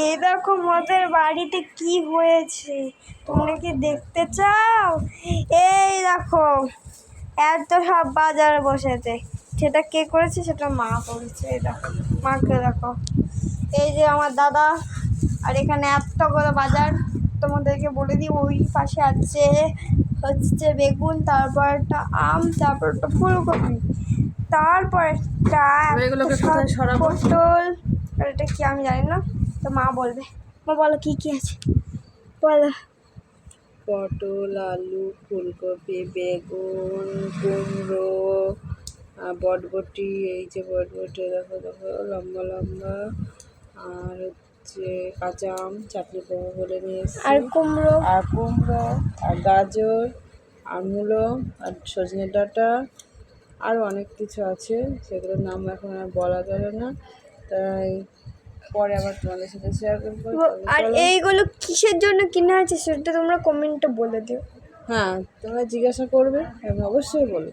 এই দেখো মোদের বাড়িতে কি হয়েছে? তোমরা কি দেখতে চাও? এই দেখো এত সব বাজার বসেছে। সেটা কে করেছে? সেটা মা করেছে এই দেখো মাকে দেখো। এই যে আমার দাদা আর এখানে এত বড় বাজার। তোমাদেরকে বলে দিই ওই পাশে আছে হচ্ছে বেগুন তারপর একটা আম তারপর একটা ফুলকপি। তারপর একটা? পটল আর এটা কি আমি জানি না। তো মা বলবে। মা বলো কি কি আছে? বলো। পটল আলু ফুলকপি বেগুন কুমড়ো আহ, বটবটি এই যে বটবটি দেখো দেখো লম্বা লম্বা। আর হচ্ছে কাঁচা আম চাটনি করব বলে নিয়ে আর কুমড়ো? আর কুমড়ো আর গাজর আর মূলো আর সজনে ডাঁটা আরও অনেক কিছু আছে। সেগুলোর নাম এখন আর বলা যাবে না। তাই পরে আবার তোমাদের সাথে শেয়ার করব আর এইগুলো কিসের জন্য কিনা আছে সেটা তোমরা কমেন্টে বলে দিও। হ্যাঁ তোমরা জিজ্ঞাসা করবে আমি অবশ্যই বলব।